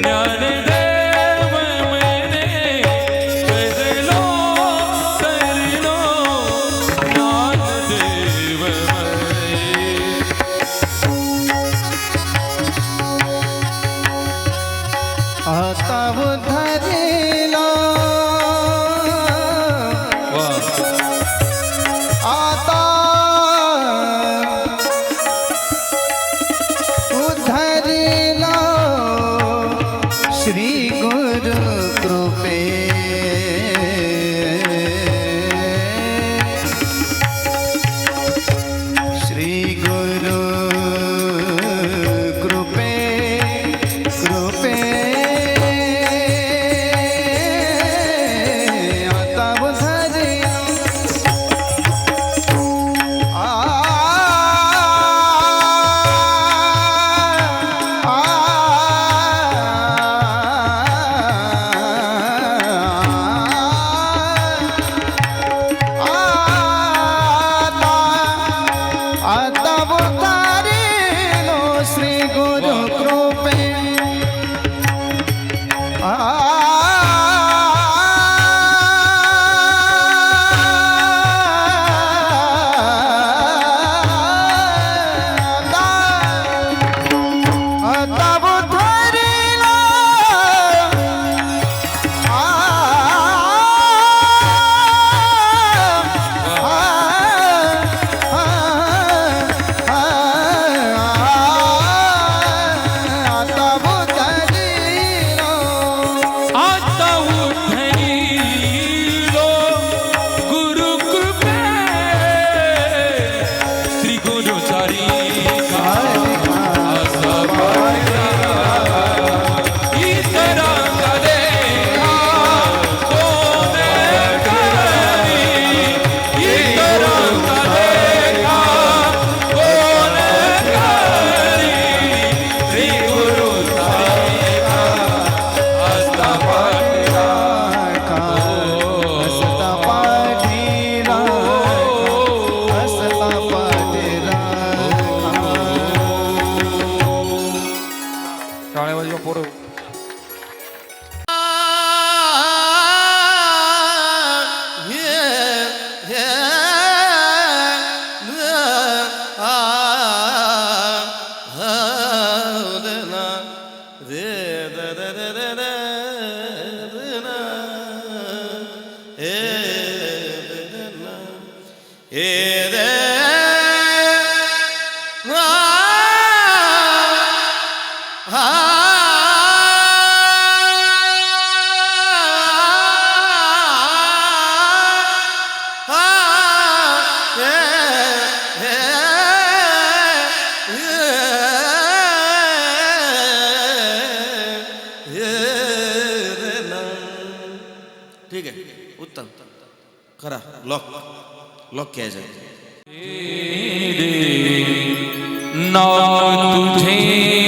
Indian da da da da da લોકેજન નવ તુજે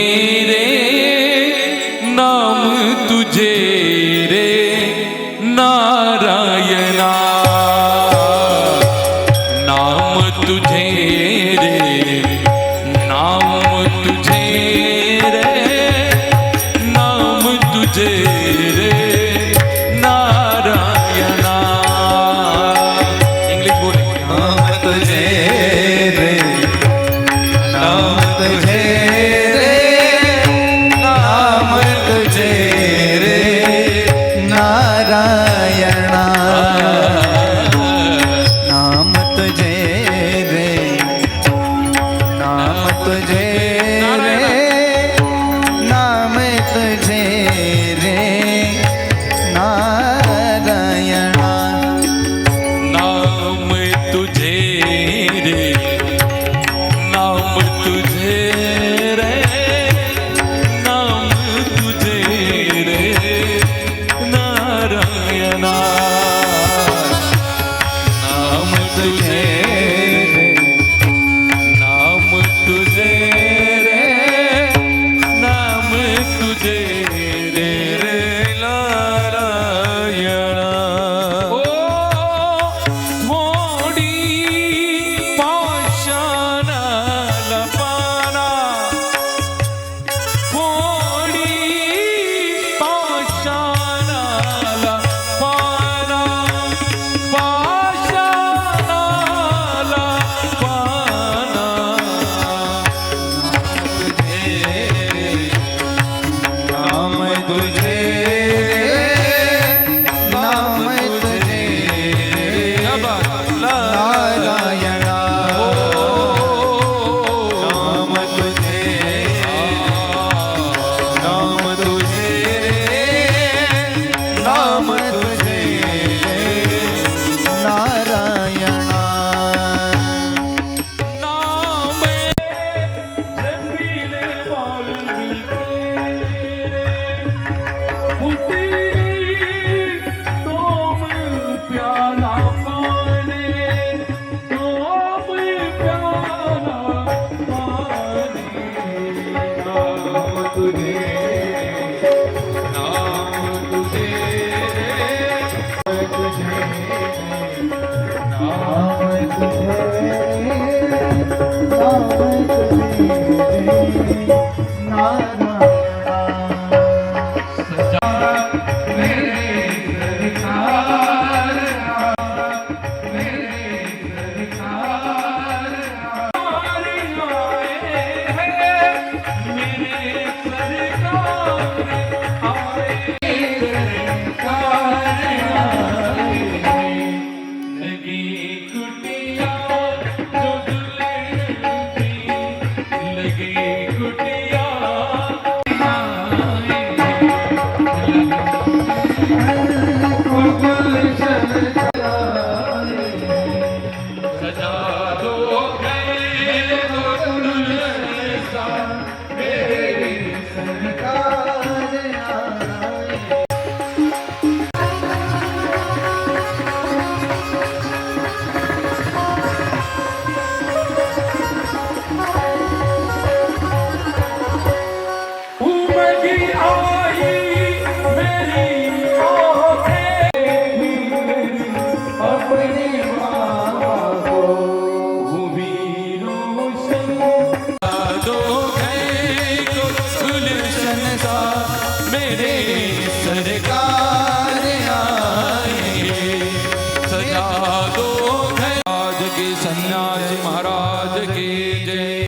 I'm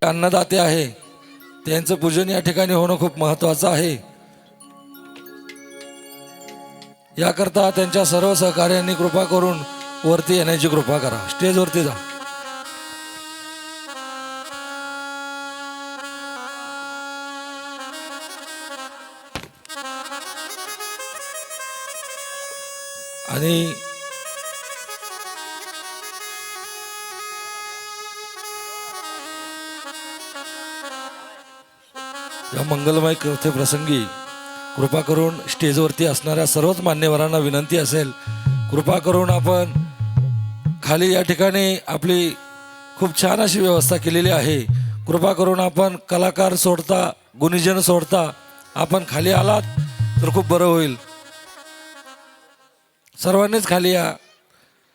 अन्नदाते आहे. त्यांचं पूजन या ठिकाणी होणं खूप महत्वाचं आहे. याकरता त्यांच्या सर्व सहकार्यांनी कृपा करून वरती येण्याची कृपा करा. स्टेजवरती जा. आणि या मंगलमय कथे प्रसंगी कृपा करून स्टेजवरती असणाऱ्या सर्वच मान्यवरांना विनंती असेल कृपा करून आपण खाली या ठिकाणी आपली खूप छान अशी व्यवस्था केलेली आहे. कृपा करून आपण कलाकार सोडता गुणीजन सोडता आपण खाली आलात तर खूप बरं होईल. सर्वांनीच खाली या.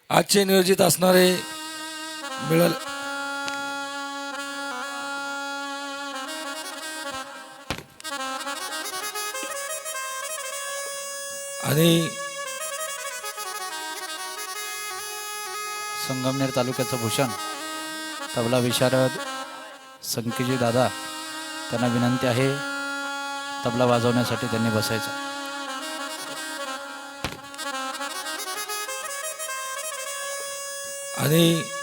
आजचे नियोजित असणारे मिळाल. आणि संगमनेर तालुक्याचं भूषण तबला विशारद संकेजी दादा त्यांना विनंती आहे तबला वाजवण्यासाठी त्यांनी बसायचं. आणि आणि